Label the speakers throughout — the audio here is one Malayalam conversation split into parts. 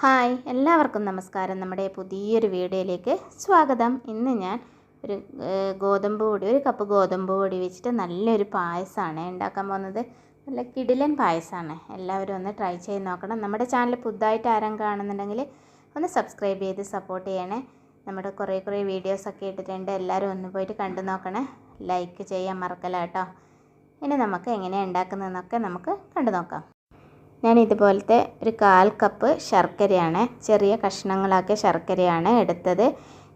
Speaker 1: ഹായ് എല്ലാവർക്കും നമസ്കാരം. നമ്മുടെ പുതിയൊരു വീഡിയോയിലേക്ക് സ്വാഗതം. ഇന്ന് ഞാൻ ഒരു ഗോതമ്പ് പൊടി ഒരു കപ്പ് ഗോതമ്പ് പൊടി വെച്ചിട്ട് നല്ലൊരു പായസമാണ് ഉണ്ടാക്കാൻ പോകുന്നത്. നല്ല കിടിലൻ പായസമാണ്. എല്ലാവരും ഒന്ന് ട്രൈ ചെയ്ത് നോക്കണം. നമ്മുടെ ചാനൽ പുതുതായിട്ട് ആരും കാണുന്നുണ്ടെങ്കിൽ ഒന്ന് സബ്സ്ക്രൈബ് ചെയ്ത് സപ്പോർട്ട് ചെയ്യണേ. നമ്മുടെ കുറേ കുറേ വീഡിയോസൊക്കെ ഇട്ടിട്ടുണ്ട്. എല്ലാവരും ഒന്ന് പോയിട്ട് കണ്ടു നോക്കണേ. ലൈക്ക് ചെയ്യാൻ മറക്കല്ല കേട്ടോ. ഇനി നമുക്ക് എങ്ങനെയാണ് ഉണ്ടാക്കുന്നതെന്നൊക്കെ നമുക്ക് കണ്ടു നോക്കാം. ഞാൻ ഇതുപോലത്തെ ഒരു കാൽ കപ്പ് ശർക്കരയാണ് ചെറിയ കഷ്ണങ്ങളാക്കിയ ശർക്കരയാണ് എടുത്തത്.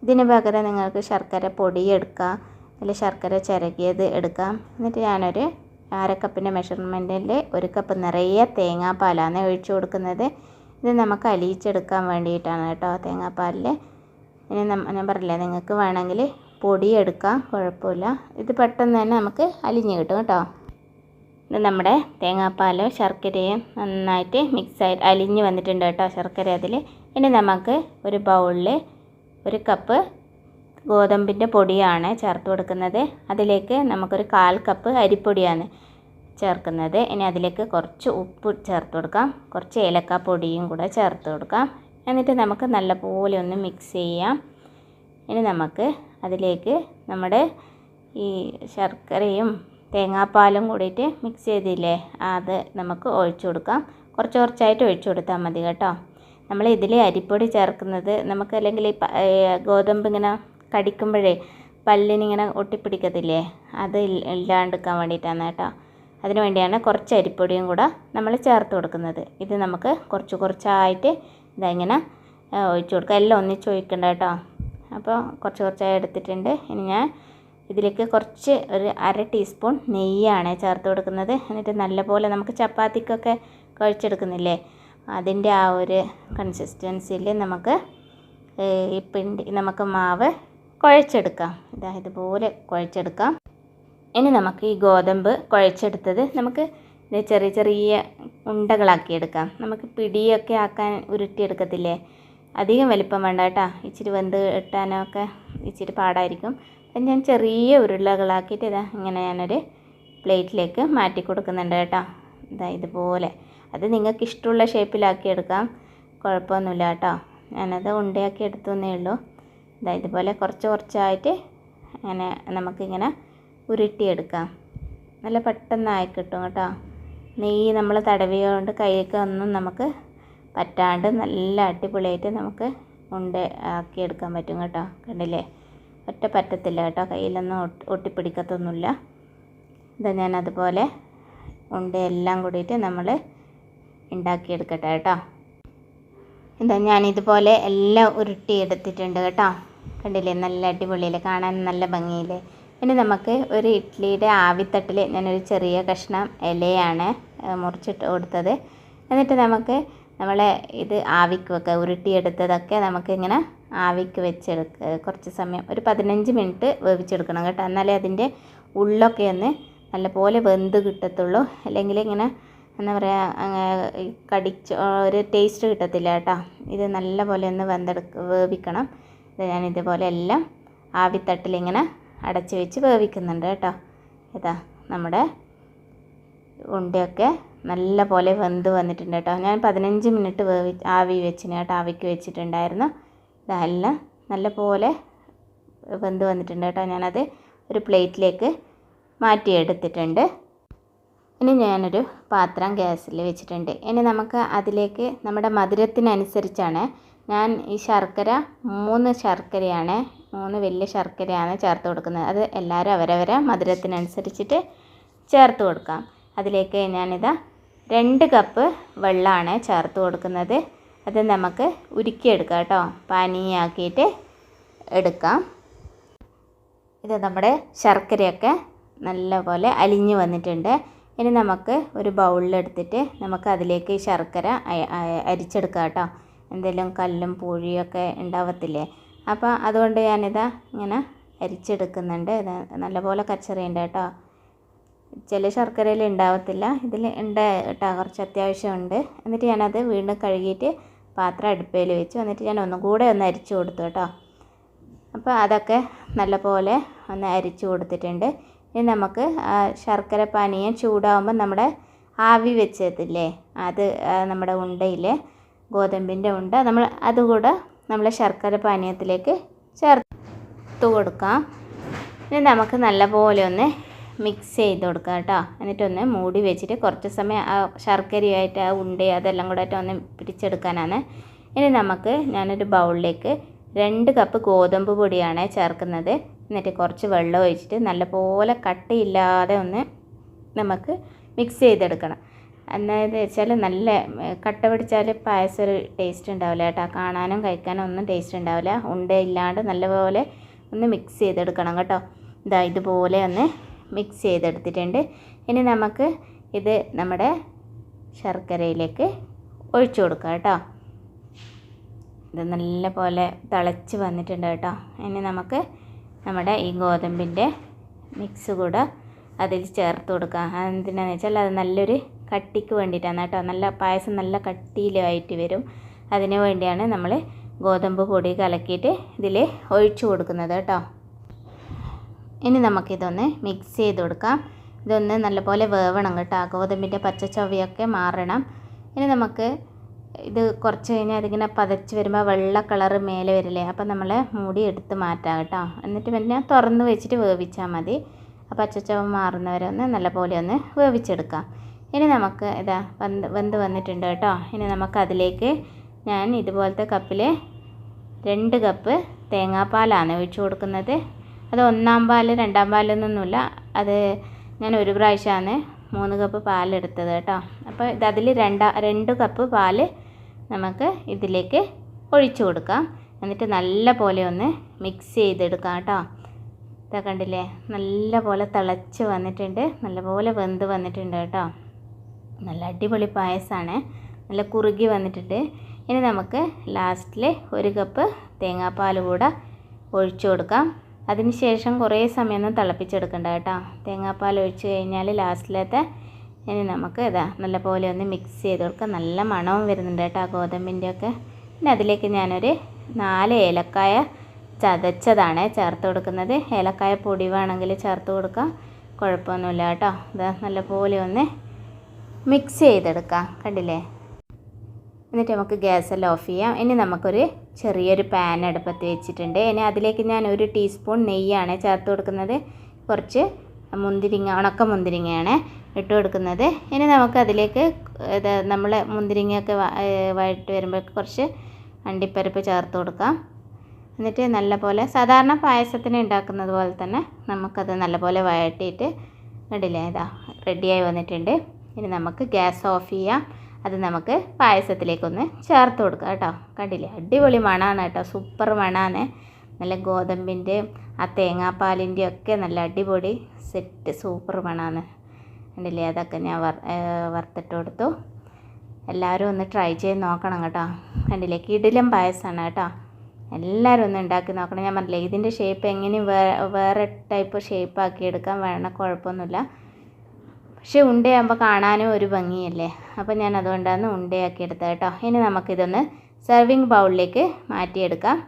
Speaker 1: ഇതിന് പകരം നിങ്ങൾക്ക് ശർക്കര പൊടി എടുക്കാം അല്ലെങ്കിൽ ശർക്കര ചിരകിയത് എടുക്കാം. എന്നിട്ട് ഞാനൊരു അരക്കപ്പിന്റെ മെഷർമെന്റിൽ ഒരു കപ്പ് നിറയെ തേങ്ങാപ്പാലാണ് ഒഴിച്ചു കൊടുക്കുന്നത്. ഇത് നമുക്ക് അലിയിച്ചെടുക്കാൻ വേണ്ടിയിട്ടാണ് കേട്ടോ തേങ്ങാപ്പാലിൽ ഇനി ഞാൻ പറഞ്ഞില്ലേ നിങ്ങൾക്ക് വേണമെങ്കിൽ പൊടി എടുക്കാം കുഴപ്പമില്ല. ഇത് പെട്ടെന്ന് തന്നെ നമുക്ക് അലിഞ്ഞ് കിട്ടും കേട്ടോ. ഇത് നമ്മുടെ തേങ്ങാപ്പാലും ശർക്കരയും നന്നായിട്ട് മിക്സായി അലിഞ്ഞ് വന്നിട്ടുണ്ട് കേട്ടോ ശർക്കര അതിൽ ഇനി നമുക്ക് ഒരു ബൗളിൽ ഒരു കപ്പ് ഗോതമ്പിന്റെ പൊടിയാണ് ചേർത്ത് കൊടുക്കുന്നത്. അതിലേക്ക് നമുക്കൊരു കാൽ കപ്പ് അരിപ്പൊടിയാണ് ചേർക്കുന്നത്. ഇനി അതിലേക്ക് കുറച്ച് ഉപ്പ് ചേർത്ത് കൊടുക്കാം. കുറച്ച് ഏലക്കാപ്പൊടിയും കൂടെ ചേർത്ത് കൊടുക്കാം. എന്നിട്ട് നമുക്ക് നല്ലപോലെ ഒന്ന് മിക്സ് ചെയ്യാം. ഇനി നമുക്ക് അതിലേക്ക് നമ്മുടെ ഈ ശർക്കരയും തേങ്ങാപ്പാലും കൂടിയിട്ട് മിക്സ് ചെയ്തില്ലേ? അത് നമുക്ക് ഒഴിച്ചു കൊടുക്കാം. കുറച്ച് കുറച്ചായിട്ട് ഒഴിച്ചു കൊടുത്താൽ മതി കേട്ടോ. നമ്മൾ ഇതിൽ അരിപ്പൊടി ചേർക്കുന്നത് നമുക്ക് അല്ലെങ്കിൽ ഗോതമ്പ് ഇങ്ങനെ കടിക്കുമ്പോഴേ പല്ലിനിങ്ങനെ ഒട്ടിപ്പിടിക്കത്തില്ലേ? അത് ഇല്ലാണ്ടെടുക്കാൻ വേണ്ടിയിട്ടാണ് കേട്ടോ. അതിന് വേണ്ടിയാണ് കുറച്ച് അരിപ്പൊടിയും കൂടെ നമ്മൾ ചേർത്ത് കൊടുക്കുന്നത്. ഇത് നമുക്ക് കുറച്ച് കുറച്ചായിട്ട് ഇതാ ഇങ്ങനെ ആ, ഒഴിച്ചു കൊടുക്കുക എല്ലാം ഒന്നിച്ച് ഒഴിക്കണ്ട കേട്ടോ. അപ്പോൾ കുറച്ച് കുറച്ചായി എടുത്തിട്ടുണ്ട്. ഇനി ഞാൻ ഇതിലേക്ക് കുറച്ച് ഒരു അര ടീസ്പൂൺ നെയ്യാണ് ചേർത്ത് കൊടുക്കുന്നത്. എന്നിട്ട് നല്ലപോലെ നമുക്ക് ചപ്പാത്തിക്കൊക്കെ കുഴച്ചെടുക്കുന്നില്ലേ? അതിന്റെ ആ ഒരു കൺസിസ്റ്റൻസിയിൽ നമുക്ക് ഈ പിണ്ടി നമുക്ക് മാവ് കുഴച്ചെടുക്കാം. ഇതാ ഇതുപോലെ കുഴച്ചെടുക്കാം. ഇനി നമുക്ക് ഈ ഗോതമ്പ് കുഴച്ചെടുത്തത് നമുക്ക് ചെറിയ ചെറിയ ഉണ്ടകളാക്കി എടുക്കാം നമുക്ക് പിടിയൊക്കെ ആക്കാൻ ഉരുട്ടിയെടുക്കത്തില്ലേ? അധികം വലിപ്പം വേണ്ട കേട്ടോ. ഇച്ചിരി വെന്ത് ഇട്ടാനൊക്കെ ഇച്ചിരി പാടായിരിക്കും. അപ്പം ഞാൻ ചെറിയ ഉരുളകളാക്കിയിട്ട് ഇതാ ഇങ്ങനെ ഞാനൊരു പ്ലേറ്റിലേക്ക് മാറ്റി കൊടുക്കുന്നുണ്ട് കേട്ടോ. ഇതാ ഇതുപോലെ. അത് നിങ്ങൾക്ക് ഇഷ്ടമുള്ള ഷേപ്പിലാക്കി എടുക്കാം. കുഴപ്പമൊന്നുമില്ല കേട്ടോ. ഞാനത് ഉണ്ടയാക്കി എടുത്തേ ഉള്ളൂ. ഇതാ ഇതുപോലെ കുറച്ച് കുറച്ചായിട്ട് അങ്ങനെ നമുക്കിങ്ങനെ ഉരുട്ടിയെടുക്കാം. നല്ല പെട്ടെന്നായി കിട്ടും കേട്ടോ. നെയ്യ് നമ്മൾ തടവിയോണ്ട് കൈയൊക്കെ ഒന്നും നമുക്ക് പറ്റാണ്ട് നല്ല അടിപൊളിയായിട്ട് നമുക്ക് ഉണ്ട ആക്കിയെടുക്കാൻ പറ്റും കേട്ടോ. കണ്ടില്ലേ? ഒറ്റ പറ്റത്തില്ല കേട്ടോ. കയ്യിലൊന്നും ഒട്ടി ഒട്ടിപ്പിടിക്കത്തൊന്നുമില്ല. ഇത് ഞാൻ അതുപോലെ ഉണ്ടയെല്ലാം കൂടിയിട്ട് നമ്മൾ ഉണ്ടാക്കിയെടുക്കട്ടെ കേട്ടോ. ഇതാ ഞാൻ ഇതുപോലെ എല്ലാം ഉരുട്ടി എടുത്തിട്ടുണ്ട് കേട്ടോ. കണ്ടില്ലേ? നല്ല അടിപൊളിയിൽ കാണാൻ നല്ല ഭംഗിയില്ലേ? ഇനി നമുക്ക് ഒരു ഇഡ്ഡലിയുടെ ആവിത്തട്ടിൽ ഞാനൊരു ചെറിയ കഷ്ണം ഇലയാണ് മുറിച്ചിട്ട് കൊടുത്തത്. എന്നിട്ട് നമുക്ക് നമ്മളെ ഇത് ആവിക്ക് വെക്കുക ഉരുട്ടിയെടുത്തതൊക്കെ നമുക്കിങ്ങനെ ആവിക്ക് വെച്ചെടുക്കുക കുറച്ച് സമയം ഒരു പതിനഞ്ച് മിനിറ്റ് വേവിച്ചെടുക്കണം കേട്ടോ. എന്നാലേ അതിന്റെ ഉള്ളൊക്കെ ഒന്ന് നല്ലപോലെ വെന്ത് കിട്ടത്തുള്ളൂ. അല്ലെങ്കിൽ ഇങ്ങനെ എന്താ പറയുക കടിച്ച് ഒരു ടേസ്റ്റ് കിട്ടത്തില്ല കേട്ടോ. ഇത് നല്ലപോലെ ഒന്ന് വെന്തെടുക്ക വേവിക്കണം. ഇത് ഞാൻ ഇതുപോലെ എല്ലാം ആവിത്തട്ടിലിങ്ങനെ അടച്ച് വെച്ച് വേവിക്കുന്നുണ്ട് കേട്ടോ. ഇതാ നമ്മുടെ ഉണ്ടയൊക്കെ നല്ല പോലെ വെന്ത് വന്നിട്ടുണ്ട് കേട്ടോ. ഞാൻ പതിനഞ്ച് മിനിറ്റ് വേവി ആവി വെച്ചിന് കേട്ടോ ആവിക്ക് വെച്ചിട്ടുണ്ടായിരുന്നു. ഇതെല്ലാം നല്ല പോലെ വെന്ത് വന്നിട്ടുണ്ട് കേട്ടോ. ഞാനത് ഒരു പ്ലേറ്റിലേക്ക് മാറ്റിയെടുത്തിട്ടുണ്ട്. ഇനി ഞാനൊരു പാത്രം ഗ്യാസിൽ വെച്ചിട്ടുണ്ട്. ഇനി നമുക്ക് അതിലേക്ക് നമ്മുടെ മധുരത്തിനനുസരിച്ചാണ് ഞാൻ ഈ ശർക്കര മൂന്ന് ശർക്കരയാണ് മൂന്ന് വലിയ ശർക്കരയാണ് ചേർത്ത് കൊടുക്കുന്നത്. അത് എല്ലാവരും അവരവരെ മധുരത്തിനനുസരിച്ചിട്ട് ചേർത്ത് കൊടുക്കാം. അതിലേക്ക് ഞാനിതാ രണ്ട് കപ്പ് വെള്ളമാണ് ചേർത്ത് കൊടുക്കുന്നത്. അത് നമുക്ക് ഉരുക്കിയെടുക്കാം കേട്ടോ. പാനീയാക്കിയിട്ട് എടുക്കാം. ഇത് നമ്മുടെ ശർക്കരയൊക്കെ നല്ലപോലെ അലിഞ്ഞു വന്നിട്ടുണ്ട്. ഇനി നമുക്ക് ഒരു ബൗളിലെടുത്തിട്ട് നമുക്ക് അതിലേക്ക് ശർക്കര അരിച്ചെടുക്കാം കേട്ടോ. എന്തെങ്കിലും കല്ലും പൂഴിയൊക്കെ ഉണ്ടാവത്തില്ലേ? അപ്പോൾ അതുകൊണ്ട് ഞാനിതാ ഇങ്ങനെ അരിച്ചെടുക്കുന്നുണ്ട്. ഇത് നല്ലപോലെ കച്ചറിയുണ്ട് കേട്ടോ. ചില ശർക്കരയിൽ ഉണ്ടാവത്തില്ല. ഇതിൽ ഉണ്ട് കേട്ടോ കുറച്ച് അത്യാവശ്യമുണ്ട്. എന്നിട്ട് ഞാനത് വീണ്ടും കഴുകിയിട്ട് പാത്രം അടുപ്പയിൽ വെച്ചു. എന്നിട്ട് ഞാൻ ഒന്നും കൂടെ ഒന്ന് അരിച്ചു കൊടുത്തു കേട്ടോ. അപ്പോൾ അതൊക്കെ നല്ലപോലെ ഒന്ന് അരിച്ചു കൊടുത്തിട്ടുണ്ട്. ഇനി നമുക്ക് ശർക്കര പാനീയം ചൂടാവുമ്പോൾ നമ്മുടെ ആവി വെച്ചതില്ലേ? അത് നമ്മുടെ ഉണ്ടയിൽ ഗോതമ്പിന്റെ ഉണ്ട. നമ്മൾ അതുകൂടെ നമ്മൾ ശർക്കര പാനീയത്തിലേക്ക് ചേർത്ത് കൊടുക്കാം. ഇനി നമുക്ക് നല്ലപോലെ ഒന്ന് മിക്സ് ചെയ്ത് കൊടുക്കുക കേട്ടോ. എന്നിട്ടൊന്ന് മൂടി വെച്ചിട്ട് കുറച്ച് സമയം ആ ശർക്കരയായിട്ട് ആ ഉണ്ട അതെല്ലാം കൂടെ ഒന്ന് പിടിച്ചെടുക്കാനാണ്. ഇനി നമുക്ക് ഞാനൊരു ബൗളിലേക്ക് രണ്ട് കപ്പ് ഗോതമ്പ് പൊടിയാണ് ചേർക്കുന്നത്. എന്നിട്ട് കുറച്ച് വെള്ളം ഒഴിച്ചിട്ട് നല്ലപോലെ കട്ടിയില്ലാതെ ഒന്ന് നമുക്ക് മിക്സ് ചെയ്തെടുക്കണം. എന്നത് വെച്ചാൽ നല്ല കട്ട പിടിച്ചാൽ പായസം ഒരു ടേസ്റ്റ് ഉണ്ടാവില്ല കേട്ടോ. കാണാനും കഴിക്കാനും ഒന്നും ടേസ്റ്റ് ഉണ്ടാവില്ല. ഉണ്ട ഇല്ലാണ്ട് നല്ലപോലെ ഒന്ന് മിക്സ് ചെയ്തെടുക്കണം കേട്ടോ. ഇതാ ഇതുപോലെ ഒന്ന് മിക്സ് ചെയ്തെടുത്തിട്ടുണ്ട്. ഇനി നമുക്ക് ഇത് നമ്മുടെ ശർക്കരയിലേക്ക് ഒഴിച്ചു കൊടുക്കുക കേട്ടോ. ഇത് നല്ല പോലെ തിളച്ച് വന്നിട്ടുണ്ട് കേട്ടോ. ഇനി നമുക്ക് നമ്മുടെ ഈ ഗോതമ്പിന്റെ മിക്സ് കൂടെ അതിൽ ചേർത്ത് കൊടുക്കാം. അതെന്തിനാന്ന് വെച്ചാൽ അത് നല്ലൊരു കട്ടിക്ക് വേണ്ടിയിട്ടാണ് കേട്ടോ. നല്ല പായസം നല്ല കട്ടിയിലായിട്ട് വരും. അതിന് വേണ്ടിയാണ് നമ്മൾ ഗോതമ്പ് പൊടി കലക്കിയിട്ട് ഇതിൽ ഒഴിച്ചു കൊടുക്കുന്നത് കേട്ടോ. ഇനി നമുക്കിതൊന്ന് മിക്സ് ചെയ്ത് കൊടുക്കാം. ഇതൊന്ന് നല്ലപോലെ വേവണം കേട്ടോ. ഗോതമ്പിന്റെ പച്ചച്ചൊവയൊക്കെ മാറണം. ഇനി നമുക്ക് ഇത് കുറച്ച് കഴിഞ്ഞാൽ അതിങ്ങനെ പതച്ച് വരുമ്പോൾ വെള്ള കളറ് മേലെ വരില്ലേ അപ്പോൾ നമ്മൾ മൂടി എടുത്ത് മാറ്റാം കേട്ടോ. എന്നിട്ട് പിന്നെ തുറന്ന് വെച്ചിട്ട് വേവിച്ചാൽ മതി. ആ പച്ചച്ചവ മാറുന്നവരെ ഒന്ന് നല്ലപോലെ ഒന്ന് വേവിച്ചെടുക്കാം. ഇനി നമുക്ക് ഇതാ വെന്ത് വെന്ത് വന്നിട്ടുണ്ട് കേട്ടോ. ഇനി നമുക്ക് അതിലേക്ക് ഞാൻ ഇതുപോലത്തെ കപ്പിൽ രണ്ട് കപ്പ് തേങ്ങാപ്പാലാണ് ഒഴിച്ചു കൊടുക്കുന്നത്. അത് ഒന്നാം പാൽ രണ്ടാം പാലൊന്നൊന്നുമില്ല. അത് ഞാൻ ഒരു പ്രാവശ്യമാണ് മൂന്ന് കപ്പ് പാലെടുത്തത് കേട്ടോ. അപ്പോൾ ഇത് അതിൽ രണ്ടാ രണ്ട് കപ്പ് പാൽ നമുക്ക് ഇതിലേക്ക് ഒഴിച്ചു കൊടുക്കാം. എന്നിട്ട് നല്ല പോലെ ഒന്ന് മിക്സ് ചെയ്തെടുക്കാം കേട്ടോ. ഇതാ കണ്ടില്ലേ? നല്ല പോലെ തിളച്ച് വന്നിട്ടുണ്ട്. നല്ലപോലെ വെന്ത് വന്നിട്ടുണ്ട് കേട്ടോ. നല്ല അടിപൊളി പായസമാണ്. നല്ല കുറുകി വന്നിട്ടുണ്ട്. ഇനി നമുക്ക് ലാസ്റ്റിൽ ഒരു കപ്പ് തേങ്ങാപ്പാൽ കൂടെ ഒഴിച്ചു കൊടുക്കാം. അതിന് ശേഷം കുറേ സമയമൊന്നും തിളപ്പിച്ചെടുക്കണ്ട കേട്ടോ. തേങ്ങാപ്പാൽ ഒഴിച്ച് കഴിഞ്ഞാൽ ലാസ്റ്റിലത്തെ ഇനി നമുക്ക് ഇതാ നല്ല പോലെ ഒന്ന് മിക്സ് ചെയ്ത് കൊടുക്കുക നല്ല മണവും വരുന്നുണ്ട് കേട്ടോ ഗോതമ്പിന്റെ ഒക്കെ. പിന്നെ അതിലേക്ക് ഞാനൊരു നാല് ഏലക്കായ ചതച്ചതാണ് ചേർത്ത് കൊടുക്കുന്നത്. ഏലക്കായ പൊടി വേണമെങ്കിൽ ചേർത്ത് കൊടുക്കാം. കുഴപ്പമൊന്നുമില്ല കേട്ടോ. ഇത് നല്ല പോലെ ഒന്ന് മിക്സ് ചെയ്തെടുക്കാം. കണ്ടില്ലേ? എന്നിട്ട് നമുക്ക് ഗ്യാസ് എല്ലാം ഓഫ് ചെയ്യാം. ഇനി നമുക്കൊരു ചെറിയൊരു പാൻ അടുപ്പത്ത് വെച്ചിട്ടുണ്ട്. ഇനി അതിലേക്ക് ഞാൻ ഒരു ടീസ്പൂൺ നെയ്യാണ് ചേർത്ത് കൊടുക്കുന്നത്. കുറച്ച് മുന്തിരിങ്ങ ഉണക്ക മുന്തിരിങ്ങയാണ് ഇട്ട് കൊടുക്കുന്നത്. ഇനി നമുക്ക് അതിലേക്ക് ഇത് നമ്മൾ മുന്തിരിങ്ങയൊക്കെ വായിട്ട് വരുമ്പോൾ കുറച്ച് അണ്ടിപ്പരിപ്പ് ചേർത്ത് കൊടുക്കാം. എന്നിട്ട് നല്ലപോലെ സാധാരണ പായസത്തിന് ഉണ്ടാക്കുന്നത് പോലെ തന്നെ നമുക്കത് നല്ലപോലെ വഴട്ടിയിട്ട് ഇടില്ല ഇതാ റെഡിയായി വന്നിട്ടുണ്ട്. ഇനി നമുക്ക് ഗ്യാസ് ഓഫ് ചെയ്യാം. അത് നമുക്ക് പായസത്തിലേക്കൊന്ന് ചേർത്ത് കൊടുക്കാം കേട്ടോ. കണ്ടില്ലേ? അടിപൊളി മണമാണ് കേട്ടോ. സൂപ്പർ മണമാണ് നല്ല ഗോതമ്പിന്റെയും ആ തേങ്ങാപ്പാലിന്റെയും ഒക്കെ നല്ല അടിപൊളി സെറ്റ് സൂപ്പർ മണമാണ് കണ്ടില്ലേ? അതൊക്കെ ഞാൻ വറുത്തിട്ട് കൊടുത്തു. എല്ലാവരും ഒന്ന് ട്രൈ ചെയ്ത് നോക്കണം കേട്ടോ. കണ്ടില്ലേ? കിടിലം പായസമാണ് കേട്ടോ. എല്ലാവരും ഒന്ന് ഉണ്ടാക്കി നോക്കണം. ഞാൻ പറഞ്ഞില്ലേ ഇതിന്റെ ഷേപ്പ് എങ്ങനെയും വേറെ വേറെ ടൈപ്പ് ഷേപ്പ് ആക്കി എടുക്കാൻ വേണം. കുഴപ്പമൊന്നുമില്ല. പക്ഷേ ഉണ്ടയാകുമ്പോൾ കാണാനും ഒരു ഭംഗിയല്ലേ? അപ്പോൾ ഞാൻ അതുകൊണ്ടാണ് ഉണ്ടയാക്കി എടുത്തത് കേട്ടോ. ഇനി നമുക്കിതൊന്ന് സെർവിങ് ബൗളിലേക്ക് മാറ്റിയെടുക്കാം.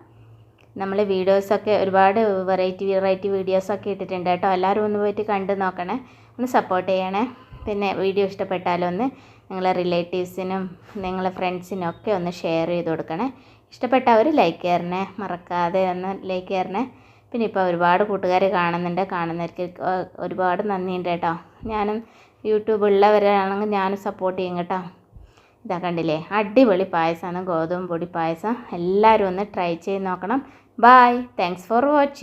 Speaker 1: നമ്മൾ വീഡിയോസൊക്കെ ഒരുപാട് വെറൈറ്റി വെറൈറ്റി വീഡിയോസൊക്കെ ഇട്ടിട്ടുണ്ട് കേട്ടോ. എല്ലാവരും ഒന്ന് പോയിട്ട് കണ്ട് നോക്കണേ. ഒന്ന് സപ്പോർട്ട് ചെയ്യണേ. പിന്നെ വീഡിയോ ഇഷ്ടപ്പെട്ടാലൊന്ന് നിങ്ങളെ റിലേറ്റീവ്സിനും നിങ്ങളെ ഫ്രണ്ട്സിനും ഒക്കെ ഒന്ന് ഷെയർ ചെയ്ത് കൊടുക്കണേ. ഇഷ്ടപ്പെട്ടവർ ലൈക്ക് ചെയ്യണേ മറക്കാതെ ഒന്ന് ലൈക്ക് ചെയ്യണേ പിന്നെ ഇപ്പോൾ ഒരുപാട് കൂട്ടുകാർ കാണുന്നുണ്ട്. കാണുന്നവർക്ക് ഒരുപാട് നന്ദിയുണ്ട് കേട്ടോ. ഞാനും യൂട്യൂബ് ഉള്ളവരാണെങ്കിൽ ഞാനും സപ്പോർട്ട് ചെയ്യും കേട്ടോ. ഇതാ കണ്ടില്ലേ? അടിപൊളി പായസമാണ് ഗോതമ്പ് പൊടി പായസം. എല്ലാവരും ഒന്ന് ട്രൈ ചെയ്ത് നോക്കണം. Bye thanks for watching